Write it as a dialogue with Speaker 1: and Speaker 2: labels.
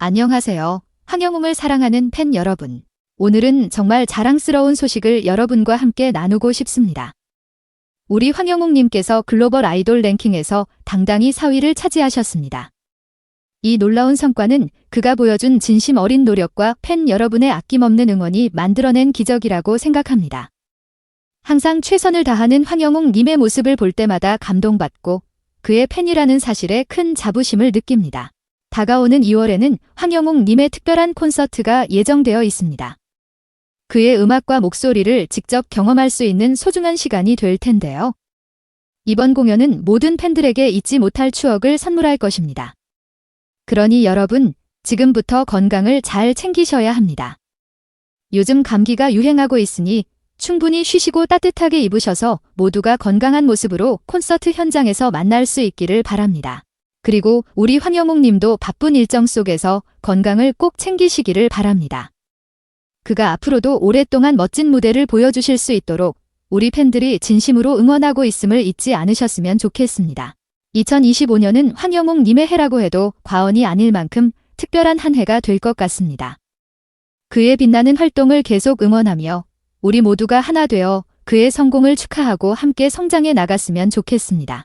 Speaker 1: 안녕하세요. 황영웅을 사랑하는 팬 여러분. 오늘은 정말 자랑스러운 소식을 여러분과 함께 나누고 싶습니다. 우리 황영웅님께서 글로벌 아이돌 랭킹에서 당당히 4위를 차지하셨습니다. 이 놀라운 성과는 그가 보여준 진심 어린 노력과 팬 여러분의 아낌없는 응원이 만들어낸 기적이라고 생각합니다. 항상 최선을 다하는 황영웅님의 모습을 볼 때마다 감동받고 그의 팬이라는 사실에 큰 자부심을 느낍니다. 다가오는 2월에는 황영웅님의 특별한 콘서트가 예정되어 있습니다. 그의 음악과 목소리를 직접 경험할 수 있는 소중한 시간이 될 텐데요. 이번 공연은 모든 팬들에게 잊지 못할 추억을 선물할 것입니다. 그러니 여러분, 지금부터 건강을 잘 챙기셔야 합니다. 요즘 감기가 유행하고 있으니 충분히 쉬시고 따뜻하게 입으셔서 모두가 건강한 모습으로 콘서트 현장에서 만날 수 있기를 바랍니다. 그리고 우리 황영웅 님도 바쁜 일정 속에서 건강을 꼭 챙기시기를 바랍니다. 그가 앞으로도 오랫동안 멋진 무대를 보여주실 수 있도록 우리 팬들이 진심으로 응원하고 있음을 잊지 않으셨으면 좋겠습니다. 2025년은 황영웅 님의 해라고 해도 과언이 아닐 만큼 특별한 한 해가 될 것 같습니다. 그의 빛나는 활동을 계속 응원하며 우리 모두가 하나 되어 그의 성공을 축하하고 함께 성장해 나갔으면 좋겠습니다.